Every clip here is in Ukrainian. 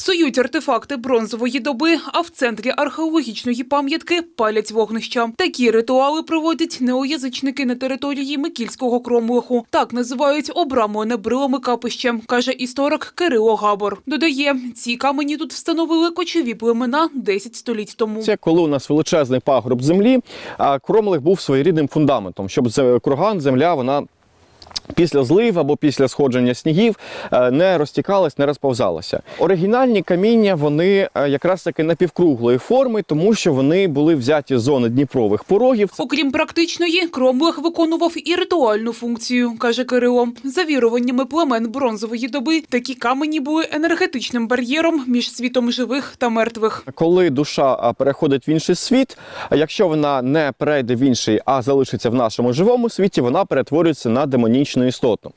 Псують артефакти бронзової доби, а в центрі археологічної пам'ятки палять вогнища. Такі ритуали проводять неоязичники на території Микільського кромлиху. Так називають обрамлене брилами капище, каже історик Кирило Габор. Додає, ці камені тут встановили кочові племена 10 століть тому. Це коли у нас величезний пагорб землі, а кромлих був своєрідним фундаментом, щоб курган, земля, вона. Після злив або після сходження снігів е, не розтікалась, не розповзалася. Оригінальні каміння вони е, якраз таки напівкруглої форми, тому що вони були взяті з зони Дніпрових порогів. Окрім практичної, Кромлех виконував і ритуальну функцію, каже Кирило. За віруваннями племен бронзової доби, такі камені були енергетичним бар'єром між світом живих та мертвих. Коли душа переходить в інший світ, якщо вона не перейде в інший, а залишиться в нашому живому світі, вона перетворюється на демонічну істоту.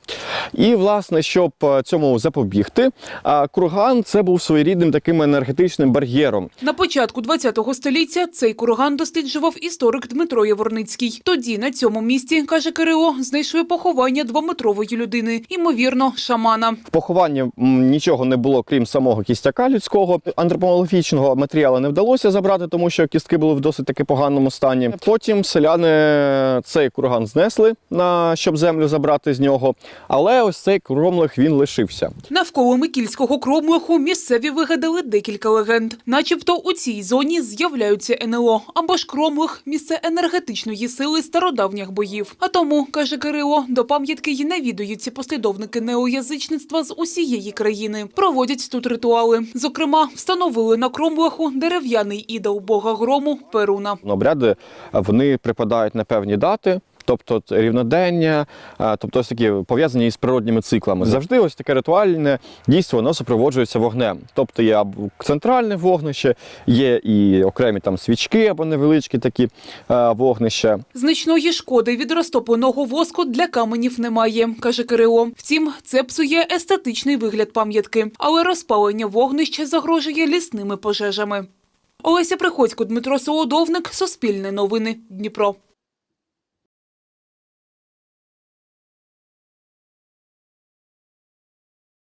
І, власне, щоб е, цьому запобігти, а, курган це був своєрідним таким енергетичним бар'єром. На початку ХХ століття цей курган досліджував історик Дмитро Яворницький. Тоді на цьому місці, каже Кирило, знайшли поховання двометрової людини, ймовірно, шамана. В похованні нічого не було, крім самого кістяка людського. Антропоморфічного матеріалу не вдалося забрати, тому що кістки були в досить таки поганому стані. Потім селяни цей курган знесли, на щоб землю забрати з нього. Але ось цей кромлих він лишився. Навколо Микільського кромлеху місцеві вигадали декілька легенд. Начебто у цій зоні з'являються НЛО, або ж кромлех – місце енергетичної сили стародавніх боїв. А тому, каже Кирило, до пам'ятки й навідуються послідовники неоязичництва з усієї країни. Проводять тут ритуали. Зокрема, встановили на кромлеху дерев'яний ідол бога грому Перуна. Обряди вони припадають на певні дати. Тобто рівнодення, тобто ось такі пов'язані із природніми циклами. Завжди ось таке ритуальне дійство воно супроводжується вогнем. Тобто є центральне вогнище, є і окремі там свічки або невеличкі такі вогнища. Значної шкоди від розтопленого воску для каменів немає, каже Кирило. Втім, це псує естетичний вигляд пам'ятки, але розпалення вогнища загрожує лісними пожежами. Олеся Приходько, Дмитро Солодовник, Суспільне новини, Дніпро.